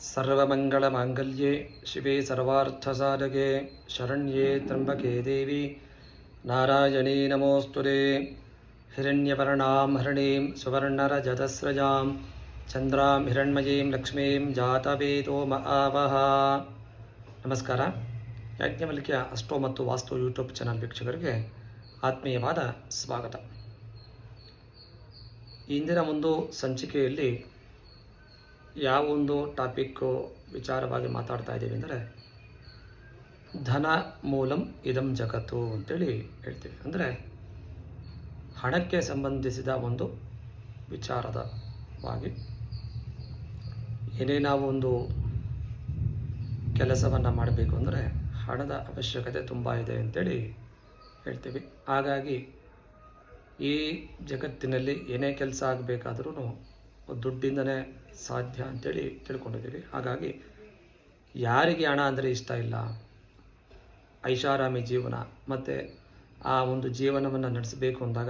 ಸರ್ವಮಂಗಳಮಾಂಗಲ್ಯೆ, ಶಿವೆ ಸರ್ವಾರ್ಥಸಾಧಕೆ, ಶರಣ್ಯೆ ತ್ರಂಬಕೆ ದೇವಿ, ನಾರಾಯಣೀ ನಮೋಸ್ತುತೆ. ಹಿರಣ್ಯವರ್ಣಾಂ ಹರಣೀಂ ಸುವರ್ಣರಜತಸ್ರಜಾಂ, ಚಂದ್ರಾಂ ಹಿರಣ್ಮಯೀಂ, ಲಕ್ಷ್ಮೀಂ ಜಾತವೇದೋ ಮ ಆವಹ ನಮಸ್ಕಾರ. ಯಾಜ್ಞವಲ್ಕ್ಯ ಅಷ್ಟೋ ಮತ್ತು ವಾಸ್ತು ಯೂಟ್ಯೂಬ್ ಚಾನಲ್ ವೀಕ್ಷಕರಿಗೆ ಆತ್ಮೀಯವಾದ ಸ್ವಾಗತ. ಇಂದಿನ ಒಂದು ಸಂಚಿಕೆಯಲ್ಲಿ ಯಾವ ಒಂದು ಟಾಪಿಕ್ಕು ವಿಚಾರವಾಗಿ ಮಾತಾಡ್ತಾ ಇದ್ದೀವಿ ಅಂದರೆ ಧನ ಮೂಲಂ ಇದಂ ಜಗತ್ತು ಅಂತೇಳಿ ಹೇಳ್ತೀವಿ. ಅಂದರೆ ಹಣಕ್ಕೆ ಸಂಬಂಧಿಸಿದ ಒಂದು ವಿಚಾರದವಾಗಿ ಏನೇ ನಾವು ಒಂದು ಕೆಲಸವನ್ನು ಮಾಡಬೇಕು ಅಂದರೆ ಹಣದ ಅವಶ್ಯಕತೆ ತುಂಬ ಇದೆ ಅಂತೇಳಿ ಹೇಳ್ತೀವಿ. ಹಾಗಾಗಿ ಈ ಜಗತ್ತಿನಲ್ಲಿ ಏನೇ ಕೆಲಸ ಆಗಬೇಕಾದ್ರೂ ದುಡ್ಡಿಂದನೇ ಸಾಧ್ಯ ಅಂತೇಳಿ ತಿಳ್ಕೊಂಡಿದ್ದೀವಿ. ಹಾಗಾಗಿ ಯಾರಿಗೆ ಹಣ ಅಂದರೆ ಇಷ್ಟ ಇಲ್ಲ? ಐಷಾರಾಮಿ ಜೀವನ. ಮತ್ತು ಆ ಒಂದು ಜೀವನವನ್ನು ನಡೆಸಬೇಕು ಅಂದಾಗ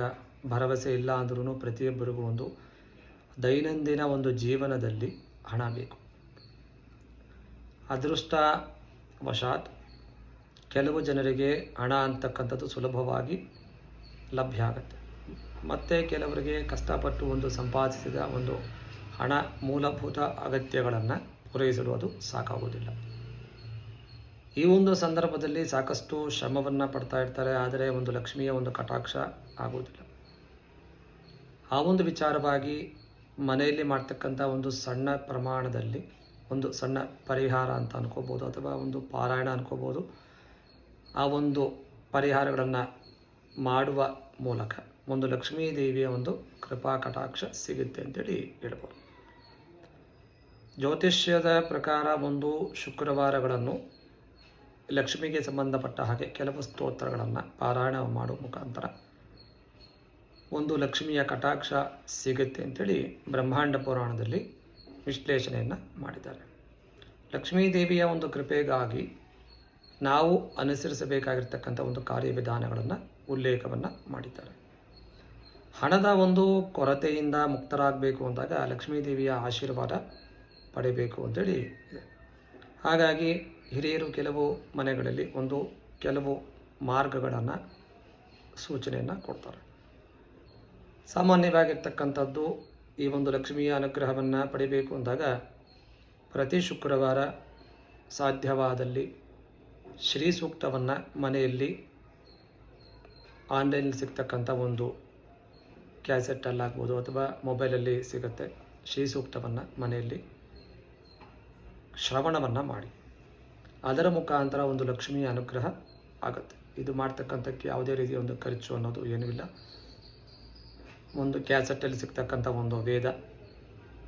ಭರವಸೆ ಇಲ್ಲ ಅಂದ್ರೂ ಪ್ರತಿಯೊಬ್ಬರಿಗೂ ಒಂದು ದೈನಂದಿನ ಒಂದು ಜೀವನದಲ್ಲಿ ಹಣ ಬೇಕು. ಅದೃಷ್ಟ ವಶಾತ್ ಕೆಲವು ಜನರಿಗೆ ಹಣ ಅಂತಕ್ಕಂಥದ್ದು ಸುಲಭವಾಗಿ ಲಭ್ಯ ಆಗುತ್ತೆ. ಮತ್ತು ಕೆಲವರಿಗೆ ಕಷ್ಟಪಟ್ಟು ಒಂದು ಸಂಪಾದಿಸಿದ ಒಂದು ಹಣ ಮೂಲಭೂತ ಅಗತ್ಯಗಳನ್ನು ಪೂರೈಸಲು ಅದು ಸಾಕಾಗುವುದಿಲ್ಲ. ಈ ಒಂದು ಸಂದರ್ಭದಲ್ಲಿ ಸಾಕಷ್ಟು ಶ್ರಮವನ್ನು ಪಡ್ತಾ ಇರ್ತಾರೆ, ಆದರೆ ಒಂದು ಲಕ್ಷ್ಮಿಯ ಒಂದು ಕಟಾಕ್ಷ ಆಗುವುದಿಲ್ಲ. ಆ ಒಂದು ವಿಚಾರವಾಗಿ ಮನೆಯಲ್ಲಿ ಮಾಡ್ತಕ್ಕಂಥ ಒಂದು ಸಣ್ಣ ಪ್ರಮಾಣದಲ್ಲಿ ಒಂದು ಸಣ್ಣ ಪರಿಹಾರ ಅಂತ ಅನ್ಕೋಬೋದು, ಅಥವಾ ಒಂದು ಪಾರಾಯಣ ಅನ್ಕೋಬೋದು, ಆ ಒಂದು ಪರಿಹಾರಗಳನ್ನು ಮಾಡುವ ಮೂಲಕ ಒಂದು ಲಕ್ಷ್ಮೀ ದೇವಿಯ ಒಂದು ಕೃಪಾ ಕಟಾಕ್ಷ ಸಿಗುತ್ತೆ ಅಂತೇಳಿ ಹೇಳ್ಬೋದು. ಜ್ಯೋತಿಷ್ಯದ ಪ್ರಕಾರ ಒಂದು ಶುಕ್ರವಾರಗಳನ್ನು ಲಕ್ಷ್ಮಿಗೆ ಸಂಬಂಧಪಟ್ಟ ಹಾಗೆ ಕೆಲವು ಸ್ತೋತ್ರಗಳನ್ನು ಪಾರಾಯಣ ಮಾಡುವ ಮುಖಾಂತರ ಒಂದು ಲಕ್ಷ್ಮಿಯ ಕಟಾಕ್ಷ ಸಿಗುತ್ತೆ ಅಂತೇಳಿ ಬ್ರಹ್ಮಾಂಡ ಪುರಾಣದಲ್ಲಿ ವಿಶ್ಲೇಷಣೆಯನ್ನು ಮಾಡಿದ್ದಾರೆ. ಲಕ್ಷ್ಮೀ ದೇವಿಯ ಒಂದು ಕೃಪೆಗಾಗಿ ನಾವು ಅನುಸರಿಸಬೇಕಾಗಿರ್ತಕ್ಕಂಥ ಒಂದು ಕಾರ್ಯವಿಧಾನಗಳನ್ನು ಉಲ್ಲೇಖವನ್ನು ಮಾಡಿದ್ದಾರೆ. ಹಣದ ಒಂದು ಕೊರತೆಯಿಂದ ಮುಕ್ತರಾಗಬೇಕು ಅಂದಾಗ ಲಕ್ಷ್ಮೀ ದೇವಿಯ ಆಶೀರ್ವಾದ ಪಡೆಯಬೇಕು ಅಂತೇಳಿ ಹಾಗಾಗಿ ಹಿರಿಯರು ಕೆಲವು ಮನೆಗಳಲ್ಲಿ ಒಂದು ಕೆಲವು ಮಾರ್ಗಗಳನ್ನು ಸೂಚನೆಯನ್ನು ಕೊಡ್ತಾರೆ. ಸಾಮಾನ್ಯವಾಗಿರ್ತಕ್ಕಂಥದ್ದು ಈ ಒಂದು ಲಕ್ಷ್ಮಿಯ ಅನುಗ್ರಹವನ್ನು ಪಡಿಬೇಕು ಅಂದಾಗ ಪ್ರತಿ ಶುಕ್ರವಾರ ಸಾಧ್ಯವಾದಲ್ಲಿ ಶ್ರೀ ಸೂಕ್ತವನ್ನು ಮನೆಯಲ್ಲಿ ಆನ್ಲೈನಲ್ಲಿ ಸಿಗ್ತಕ್ಕಂಥ ಒಂದು ಕ್ಯಾಸೆಟ್ಟಲ್ಲಾಗ್ಬೋದು ಅಥವಾ ಮೊಬೈಲಲ್ಲಿ ಸಿಗುತ್ತೆ. ಶ್ರೀ ಸೂಕ್ತವನ್ನು ಮನೆಯಲ್ಲಿ ಶ್ರವಣವನ್ನು ಮಾಡಿ. ಅದರ ಮುಖಾಂತರ ಒಂದು ಲಕ್ಷ್ಮಿಯ ಅನುಗ್ರಹ ಆಗುತ್ತೆ. ಇದು ಮಾಡ್ತಕ್ಕಂಥಕ್ಕೆ ಯಾವುದೇ ರೀತಿಯ ಒಂದು ಖರ್ಚು ಅನ್ನೋದು ಏನೂ ಇಲ್ಲ. ಒಂದು ಕ್ಯಾಸೆಟ್ಟಲ್ಲಿ ಸಿಗ್ತಕ್ಕಂಥ ಒಂದು ವೇದ,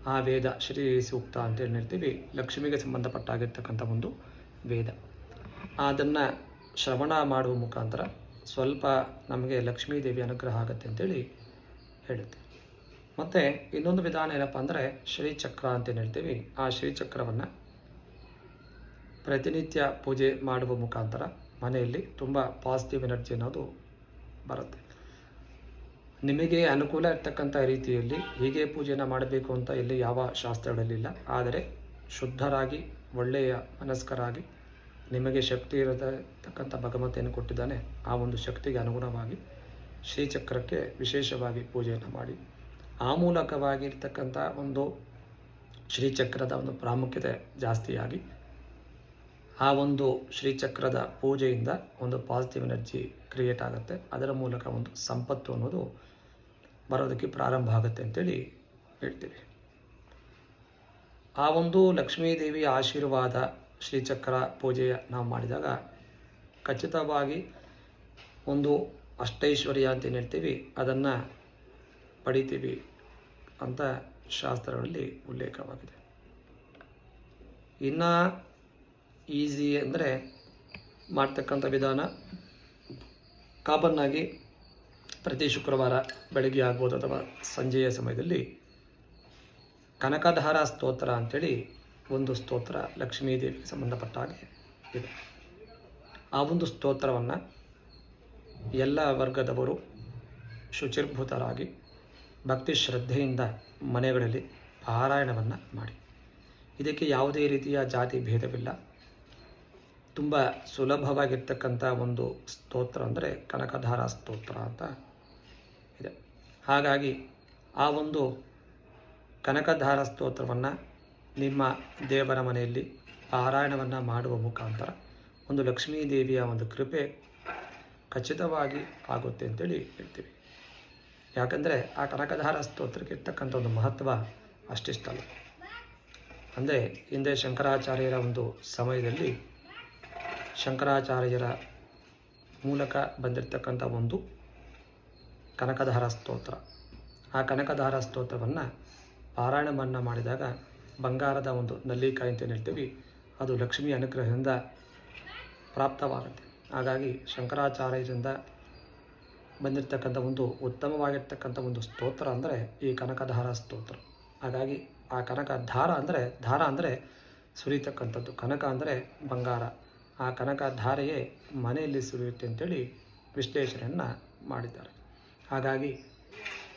ಆ ವೇದ ಶ್ರೀ ಸೂಕ್ತ ಅಂತ ಹೇಳ್ತೀವಿ? ಲಕ್ಷ್ಮಿಗೆ ಸಂಬಂಧಪಟ್ಟಾಗಿರ್ತಕ್ಕಂಥ ಒಂದು ವೇದ. ಅದನ್ನು ಶ್ರವಣ ಮಾಡುವ ಮುಖಾಂತರ ಸ್ವಲ್ಪ ನಮಗೆ ಲಕ್ಷ್ಮೀದೇವಿ ಅನುಗ್ರಹ ಆಗುತ್ತೆ ಅಂತೇಳಿ ಹೇಳುತ್ತೆ. ಮತ್ತು ಇನ್ನೊಂದು ವಿಧಾನ ಏನಪ್ಪ ಅಂದರೆ ಶ್ರೀಚಕ್ರ ಅಂತೇನು ಹೇಳ್ತೀವಿ? ಆ ಶ್ರೀಚಕ್ರವನ್ನು ಪ್ರತಿನಿತ್ಯ ಪೂಜೆ ಮಾಡುವ ಮುಖಾಂತರ ಮನೆಯಲ್ಲಿ ತುಂಬ ಪಾಸಿಟಿವ್ ಎನರ್ಜಿ ಅನ್ನೋದು ಬರುತ್ತೆ. ನಿಮಗೆ ಅನುಕೂಲ ಇರ್ತಕ್ಕಂಥ ರೀತಿಯಲ್ಲಿ ಹೀಗೆ ಪೂಜೆನ ಮಾಡಬೇಕು ಅಂತ ಇಲ್ಲಿ ಯಾವ ಶಾಸ್ತ್ರಗಳಲ್ಲಿಲ್ಲ ಆದರೆ ಶುದ್ಧರಾಗಿ, ಒಳ್ಳೆಯ ಮನಸ್ಕರಾಗಿ, ನಿಮಗೆ ಶಕ್ತಿ ಇರತಕ್ಕಂಥ ಭಗವಂತನ ಕೊಟ್ಟಿದ್ದಾನೆ, ಆ ಒಂದು ಶಕ್ತಿಗೆ ಅನುಗುಣವಾಗಿ ಶ್ರೀಚಕ್ರಕ್ಕೆ ವಿಶೇಷವಾಗಿ ಪೂಜೆಯನ್ನು ಮಾಡಿ. ಆ ಮೂಲಕವಾಗಿರ್ತಕ್ಕಂಥ ಒಂದು ಶ್ರೀಚಕ್ರದ ಒಂದು ಪ್ರಾಮುಖ್ಯತೆ ಜಾಸ್ತಿಯಾಗಿ ಆ ಒಂದು ಶ್ರೀಚಕ್ರದ ಪೂಜೆಯಿಂದ ಒಂದು ಪಾಸಿಟಿವ್ ಎನರ್ಜಿ ಕ್ರಿಯೇಟ್ ಆಗುತ್ತೆ. ಅದರ ಮೂಲಕ ಒಂದು ಸಂಪತ್ತು ಅನ್ನೋದು ಬರೋದಕ್ಕೆ ಪ್ರಾರಂಭ ಆಗುತ್ತೆ ಅಂತೇಳಿ ಹೇಳ್ತೀವಿ. ಆ ಒಂದು ಲಕ್ಷ್ಮೀದೇವಿಯ ಆಶೀರ್ವಾದ ಶ್ರೀಚಕ್ರ ಪೂಜೆಯ ನಾವು ಮಾಡಿದಾಗ ಖಚಿತವಾಗಿ ಒಂದು ಅಷ್ಟೈಶ್ವರ್ಯ ಅಂತ ಏನು ಹೇಳ್ತೀವಿ? ಅದನ್ನು ಪಡಿತೀವಿ ಅಂತ ಶಾಸ್ತ್ರಗಳಲ್ಲಿ ಉಲ್ಲೇಖವಾಗಿದೆ. ಇನ್ನು ಈಸಿ ಅಂದರೆ ಮಾಡ್ತಕ್ಕಂಥ ವಿಧಾನ, ಕಾಬನ್ನಾಗಿ ಪ್ರತಿ ಶುಕ್ರವಾರ ಬೆಳಗ್ಗೆ ಆಗ್ಬೋದು ಅಥವಾ ಸಂಜೆಯ ಸಮಯದಲ್ಲಿ ಕನಕಧಾರ ಸ್ತೋತ್ರ ಅಂಥೇಳಿ ಒಂದು ಸ್ತೋತ್ರ ಲಕ್ಷ್ಮೀದೇವಿಗೆ ಸಂಬಂಧಪಟ್ಟ ಹಾಗೆ ಇದೆ. ಆ ಒಂದು ಸ್ತೋತ್ರವನ್ನು ಎಲ್ಲ ವರ್ಗದವರು ಶುಚಿರ್ಭೂತರಾಗಿ ಭಕ್ತಿ ಶ್ರದ್ಧೆಯಿಂದ ಮನೆಗಳಲ್ಲಿ ಪಾರಾಯಣವನ್ನು ಮಾಡಿ. ಇದಕ್ಕೆ ಯಾವುದೇ ರೀತಿಯ ಜಾತಿ ಭೇದವಿಲ್ಲ. ತುಂಬ ಸುಲಭವಾಗಿರ್ತಕ್ಕಂಥ ಒಂದು ಸ್ತೋತ್ರ ಅಂದರೆ ಕನಕಧಾರ ಸ್ತೋತ್ರ ಅಂತ ಇದೆ. ಹಾಗಾಗಿ ಆ ಒಂದು ಕನಕಧಾರ ಸ್ತೋತ್ರವನ್ನು ನಿಮ್ಮ ದೇವರ ಮನೆಯಲ್ಲಿ ಪಾರಾಯಣವನ್ನು ಮಾಡುವ ಮುಖಾಂತರ ಒಂದು ಲಕ್ಷ್ಮೀ ದೇವಿಯ ಒಂದು ಕೃಪೆ ಖಚಿತವಾಗಿ ಆಗುತ್ತೆ ಅಂತೇಳಿ ಹೇಳ್ತೀವಿ. ಯಾಕಂದರೆ ಆ ಕನಕಧಾರ ಸ್ತೋತ್ರಕ್ಕೆ ಇರ್ತಕ್ಕಂಥ ಒಂದು ಮಹತ್ವ ಅಷ್ಟಿಷ್ಟಲ್ಲ ಅಂದರೆ ಹಿಂದೆ ಶಂಕರಾಚಾರ್ಯರ ಒಂದು ಸಮಯದಲ್ಲಿ ಶಂಕರಾಚಾರ್ಯರ ಮೂಲಕ ಬಂದಿರತಕ್ಕಂಥ ಒಂದು ಕನಕಧಾರ ಸ್ತೋತ್ರ. ಆ ಕನಕಧಾರ ಸ್ತೋತ್ರವನ್ನು ಪಾರಾಯಣವನ್ನು ಮಾಡಿದಾಗ ಬಂಗಾರದ ಒಂದು ನಲ್ಲಿಕಾಯಿ ಅಂತ ಹೇಳ್ತೀವಿ, ಅದು ಲಕ್ಷ್ಮಿ ಅನುಗ್ರಹದಿಂದ ಪ್ರಾಪ್ತವಾಗುತ್ತೆ. ಹಾಗಾಗಿ ಶಂಕರಾಚಾರ್ಯರಿಂದ ಬಂದಿರತಕ್ಕಂಥ ಒಂದು ಉತ್ತಮವಾಗಿರ್ತಕ್ಕಂಥ ಒಂದು ಸ್ತೋತ್ರ ಅಂದರೆ ಈ ಕನಕಧಾರ ಸ್ತೋತ್ರ. ಹಾಗಾಗಿ ಆ ಕನಕ ಧಾರ ಅಂದರೆ ಧಾರ ಅಂದರೆ ಸುರಿತಕ್ಕಂಥದ್ದು ಕನಕ ಅಂದರೆ ಬಂಗಾರ. ಆ ಕನಕ ಧಾರೆಯೇ ಮನೆಯಲ್ಲಿ ಸುರಿಯುತ್ತೆ ಅಂತೇಳಿ ವಿಶ್ಲೇಷಣೆಯನ್ನು ಮಾಡಿದ್ದಾರೆ. ಹಾಗಾಗಿ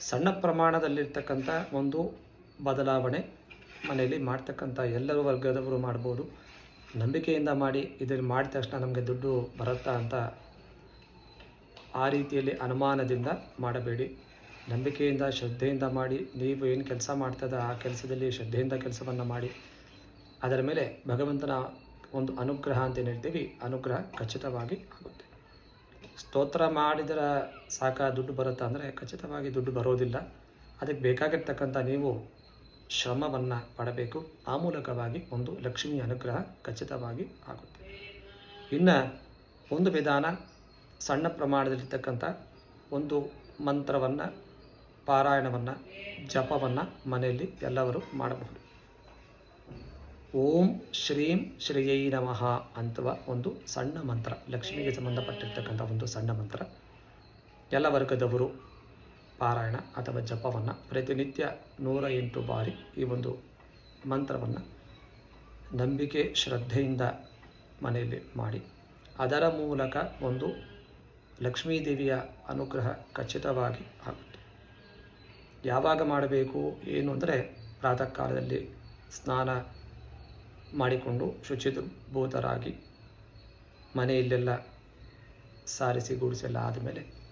ಸಣ್ಣ ಪ್ರಮಾಣದಲ್ಲಿರ್ತಕ್ಕಂಥ ಒಂದು ಬದಲಾವಣೆ ಮನೆಯಲ್ಲಿ ಮಾಡ್ತಕ್ಕಂಥ ಎಲ್ಲರೂ ವರ್ಗದವರು ಮಾಡ್ಬೋದು. ನಂಬಿಕೆಯಿಂದ ಮಾಡಿ, ಇದನ್ನು ಮಾಡಿದ ತಕ್ಷಣ ನಮಗೆ ದುಡ್ಡು ಬರುತ್ತಾ ಅಂತ ಆ ರೀತಿಯಲ್ಲಿ ಅನುಮಾನದಿಂದ ಮಾಡಬೇಡಿ. ನಂಬಿಕೆಯಿಂದ, ಶ್ರದ್ಧೆಯಿಂದ ಮಾಡಿ, ನೀವು ಏನು ಕೆಲಸ ಮಾಡ್ತದ ಆ ಕೆಲಸದಲ್ಲಿ ಶ್ರದ್ಧೆಯಿಂದ ಕೆಲಸವನ್ನು ಮಾಡಿ. ಅದರ ಮೇಲೆ ಭಗವಂತನ ಒಂದು ಅನುಗ್ರಹ ಅಂತ ಏನು ಹೇಳ್ತೀವಿ? ಅನುಗ್ರಹ ಖಚಿತವಾಗಿ ಆಗುತ್ತೆ. ಸ್ತೋತ್ರ ಮಾಡಿದರೆ ಸಾಕ ದುಡ್ಡು ಬರುತ್ತಾ ಅಂದರೆ ಖಚಿತವಾಗಿ ದುಡ್ಡು ಬರೋದಿಲ್ಲ. ಅದಕ್ಕೆ ಬೇಕಾಗಿರ್ತಕ್ಕಂಥ ನೀವು ಶ್ರಮವನ್ನು ಪಡಬೇಕು. ಆ ಮೂಲಕವಾಗಿ ಒಂದು ಲಕ್ಷ್ಮಿಯ ಅನುಗ್ರಹ ಖಚಿತವಾಗಿ ಆಗುತ್ತೆ. ಇನ್ನು ಒಂದು ವಿಧಾನ ಸಣ್ಣ ಪ್ರಮಾಣದಲ್ಲಿರ್ತಕ್ಕಂಥ ಒಂದು ಮಂತ್ರವನ್ನು, ಪಾರಾಯಣವನ್ನು, ಜಪವನ್ನು ಮನೆಯಲ್ಲಿ ಎಲ್ಲವರು ಮಾಡಬಹುದು. ಓಂ ಶ್ರೀಂ ಶ್ರೇಯೈ ನಮಃ ಅಂತವ ಒಂದು ಸಣ್ಣ ಮಂತ್ರ, ಲಕ್ಷ್ಮಿಗೆ ಸಂಬಂಧಪಟ್ಟಿರ್ತಕ್ಕಂಥ ಒಂದು ಸಣ್ಣ ಮಂತ್ರ. ಎಲ್ಲ ವರ್ಗದವರು ಪಾರಾಯಣ ಅಥವಾ ಜಪವನ್ನು ಪ್ರತಿನಿತ್ಯ ನೂರ ಎಂಟು ಬಾರಿ ಈ ಒಂದು ಮಂತ್ರವನ್ನು ನಂಬಿಕೆ, ಶ್ರದ್ಧೆಯಿಂದ ಮನೆಯಲ್ಲಿ ಮಾಡಿ. ಅದರ ಮೂಲಕ ಒಂದು ಲಕ್ಷ್ಮೀದೇವಿಯ ಅನುಗ್ರಹ ಖಚಿತವಾಗಿ ಆಗುತ್ತೆ. ಯಾವಾಗ ಮಾಡಬೇಕು, ಏನು ಅಂದರೆ ಪ್ರಾತಃ ಕಾಲದಲ್ಲಿ ಸ್ನಾನ ಮಾಡಿಕೊಂಡು ಶುಚಿಭೂತರಾಗಿ ಮನೆಯಲ್ಲೆಲ್ಲ ಸಾರಿಸಿ, ಗುಡಿಸೆಲ್ಲ ಆದಮೇಲೆ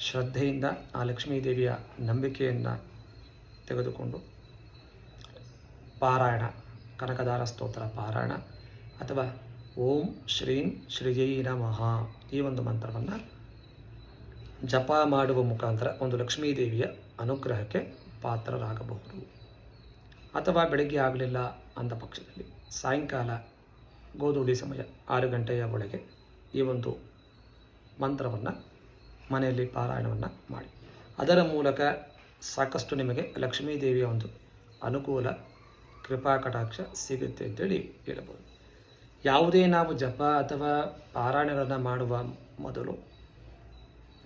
ಶ್ರದ್ಧೆಯಿಂದ ಆ ಲಕ್ಷ್ಮೀದೇವಿಯ ನಂಬಿಕೆಯನ್ನು ತೆಗೆದುಕೊಂಡು ಪಾರಾಯಣ, ಕನಕದಾರ ಸ್ತೋತ್ರ ಪಾರಾಯಣ ಅಥವಾ ಓಂ ಶ್ರೀಂ ಶ್ರೀಯೈ ನಮಃ ಈ ಒಂದು ಮಂತ್ರವನ್ನು ಜಪ ಮಾಡುವ ಮುಖಾಂತರ ಒಂದು ಲಕ್ಷ್ಮೀದೇವಿಯ ಅನುಗ್ರಹಕ್ಕೆ ಪಾತ್ರರಾಗಬಹುದು. ಅಥವಾ ಬೆಳಗ್ಗೆ ಆಗಲಿಲ್ಲ ಅಂದ ಪಕ್ಷದಲ್ಲಿ ಸಾಯಂಕಾಲ ಗೋಧೂಳಿ ಸಮಯ ಆರು ಗಂಟೆಯ ಒಳಗೆ ಈ ಒಂದು ಮಂತ್ರವನ್ನು ಮನೆಯಲ್ಲಿ ಪಾರಾಯಣವನ್ನು ಮಾಡಿ. ಅದರ ಮೂಲಕ ಸಾಕಷ್ಟು ನಿಮಗೆ ಲಕ್ಷ್ಮೀ ದೇವಿಯ ಒಂದು ಅನುಕೂಲ ಕೃಪಾ ಕಟಾಕ್ಷ ಸಿಗುತ್ತೆ ಅಂತೇಳಿ ಹೇಳಬಹುದು. ಯಾವುದೇ ನಾವು ಜಪ ಅಥವಾ ಪಾರಾಯಣಗಳನ್ನು ಮಾಡುವ ಮೊದಲು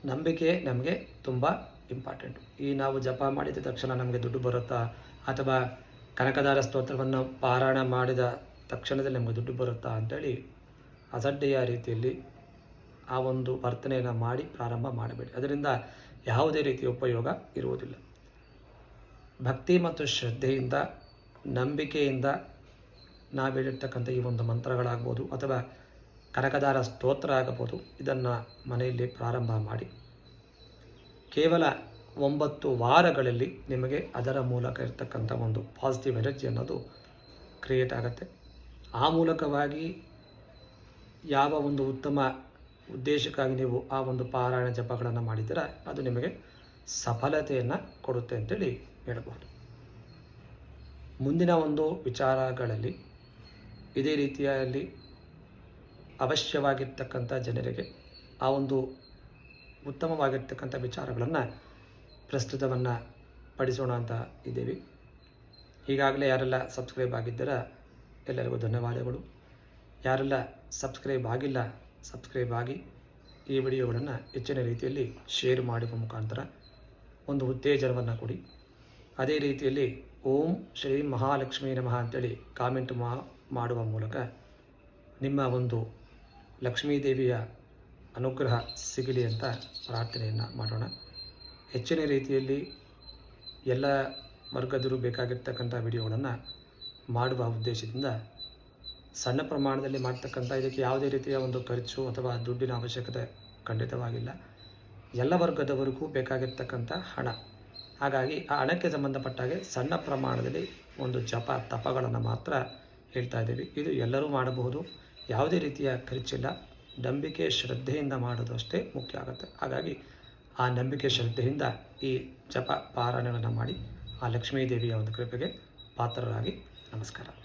ನಂಬಿಕೆ ನಮಗೆ ತುಂಬ ಇಂಪಾರ್ಟೆಂಟು ಈ ನಾವು ಜಪ ಮಾಡಿದ ತಕ್ಷಣ ನಮಗೆ ದುಡ್ಡು ಬರುತ್ತಾ ಅಥವಾ ಕನಕದಾರ ಸ್ತೋತ್ರವನ್ನು ಪಾರಾಯಣ ಮಾಡಿದ ತಕ್ಷಣದಲ್ಲಿ ನಮಗೆ ದುಡ್ಡು ಬರುತ್ತಾ ಅಂತೇಳಿ ಅಸಡ್ಡೆಯ ರೀತಿಯಲ್ಲಿ ಆ ಒಂದು ವರ್ತನೆಯನ್ನು ಮಾಡಿ ಪ್ರಾರಂಭ ಮಾಡಬೇಡಿ. ಅದರಿಂದ ಯಾವುದೇ ರೀತಿಯ ಉಪಯೋಗ ಇರುವುದಿಲ್ಲ. ಭಕ್ತಿ ಮತ್ತು ಶ್ರದ್ಧೆಯಿಂದ, ನಂಬಿಕೆಯಿಂದ ನಾವು ಹೇಳಿರ್ತಕ್ಕಂಥ ಈ ಒಂದು ಮಂತ್ರಗಳಾಗ್ಬೋದು ಅಥವಾ ಕನಕದಾರ ಸ್ತೋತ್ರ ಆಗಬಹುದು, ಇದನ್ನು ಮನೆಯಲ್ಲಿ ಪ್ರಾರಂಭ ಮಾಡಿ. ಕೇವಲ ಒಂಬತ್ತು ವಾರಗಳಲ್ಲಿ ನಿಮಗೆ ಅದರ ಮೂಲಕ ಇರ್ತಕ್ಕಂಥ ಒಂದು ಪಾಸಿಟಿವ್ ಎನರ್ಜಿ ಅನ್ನೋದು ಕ್ರಿಯೇಟ್ ಆಗುತ್ತೆ. ಆ ಮೂಲಕವಾಗಿ ಯಾವ ಒಂದು ಉತ್ತಮ ಉದ್ದೇಶಕ್ಕಾಗಿ ನೀವು ಆ ಒಂದು ಪಾರಾಯಣ ಜಪಗಳನ್ನು ಮಾಡಿದರೆ ಅದು ನಿಮಗೆ ಸಫಲತೆಯನ್ನು ಕೊಡುತ್ತೆ ಅಂತೇಳಿ ಹೇಳಬಹುದು. ಮುಂದಿನ ಒಂದು ವಿಚಾರಗಳಲ್ಲಿ ಇದೇ ರೀತಿಯಲ್ಲಿ ಅವಶ್ಯವಾಗಿರ್ತಕ್ಕಂಥ ಜನರಿಗೆ ಆ ಒಂದು ಉತ್ತಮವಾಗಿರ್ತಕ್ಕಂಥ ವಿಚಾರಗಳನ್ನು ಪ್ರಸ್ತುತವನ್ನು ಪಡಿಸೋಣ ಅಂತ ಇದ್ದೀವಿ. ಈಗಾಗಲೇ ಯಾರೆಲ್ಲ ಸಬ್ಸ್ಕ್ರೈಬ್ ಆಗಿದ್ದರ, ಎಲ್ಲರಿಗೂ ಧನ್ಯವಾದಗಳು. ಯಾರೆಲ್ಲ ಸಬ್ಸ್ಕ್ರೈಬ್ ಆಗಿಲ್ಲ ಸಬ್ಸ್ಕ್ರೈಬ್ ಆಗಿ ಈ ವಿಡಿಯೋಗಳನ್ನು ಹೆಚ್ಚಿನ ರೀತಿಯಲ್ಲಿ ಶೇರ್ ಮಾಡುವ ಮುಖಾಂತರ ಒಂದು ಉತ್ತೇಜನವನ್ನು ಕೊಡಿ. ಅದೇ ರೀತಿಯಲ್ಲಿ ಓಂ ಶ್ರೀ ಮಹಾಲಕ್ಷ್ಮೀ ನಮಃ ಅಂತೇಳಿ ಕಾಮೆಂಟ್ ಮಾ, ಮಾಡುವ ಮೂಲಕ ನಿಮ್ಮ ಒಂದು ಲಕ್ಷ್ಮೀದೇವಿಯ ಅನುಗ್ರಹ ಸಿಗಲಿ ಅಂತ ಪ್ರಾರ್ಥನೆಯನ್ನು ಮಾಡೋಣ. ಹೆಚ್ಚಿನ ರೀತಿಯಲ್ಲಿ ಎಲ್ಲ ವರ್ಗದರು ಬೇಕಾಗಿರ್ತಕ್ಕಂಥ ವಿಡಿಯೋಗಳನ್ನು ಮಾಡುವ ಉದ್ದೇಶದಿಂದ ಸಣ್ಣ ಪ್ರಮಾಣದಲ್ಲಿ ಮಾಡ್ತಕ್ಕಂಥ ಇದಕ್ಕೆ ಯಾವುದೇ ರೀತಿಯ ಒಂದು ಖರ್ಚು ಅಥವಾ ದುಡ್ಡಿನ ಅವಶ್ಯಕತೆ ಖಂಡಿತವಾಗಿಲ್ಲ. ಎಲ್ಲ ವರ್ಗದವರಿಗೂ ಬೇಕಾಗಿರ್ತಕ್ಕಂಥ ಹಣ. ಹಾಗಾಗಿ ಆ ಹಣಕ್ಕೆ ಸಂಬಂಧಪಟ್ಟಾಗೆ ಸಣ್ಣ ಪ್ರಮಾಣದಲ್ಲಿ ಒಂದು ಜಪ, ತಪಗಳನ್ನು ಮಾತ್ರ ಹೇಳ್ತಾ ಇದ್ದೀವಿ. ಇದು ಎಲ್ಲರೂ ಮಾಡಬಹುದು. ಯಾವುದೇ ರೀತಿಯ ಖರ್ಚಿಲ್ಲ. ನಂಬಿಕೆ, ಶ್ರದ್ಧೆಯಿಂದ ಮಾಡೋದು ಅಷ್ಟೇ ಮುಖ್ಯ ಆಗುತ್ತೆ. ಹಾಗಾಗಿ ಆ ನಂಬಿಕೆ, ಶ್ರದ್ಧೆಯಿಂದ ಈ ಜಪ ಪಾರಾಯಣಗಳನ್ನು ಮಾಡಿ ಆ ಲಕ್ಷ್ಮೀ ದೇವಿಯ ಒಂದು ಕೃಪೆಗೆ ಪಾತ್ರರಾಗಿ ನಮಸ್ಕಾರ.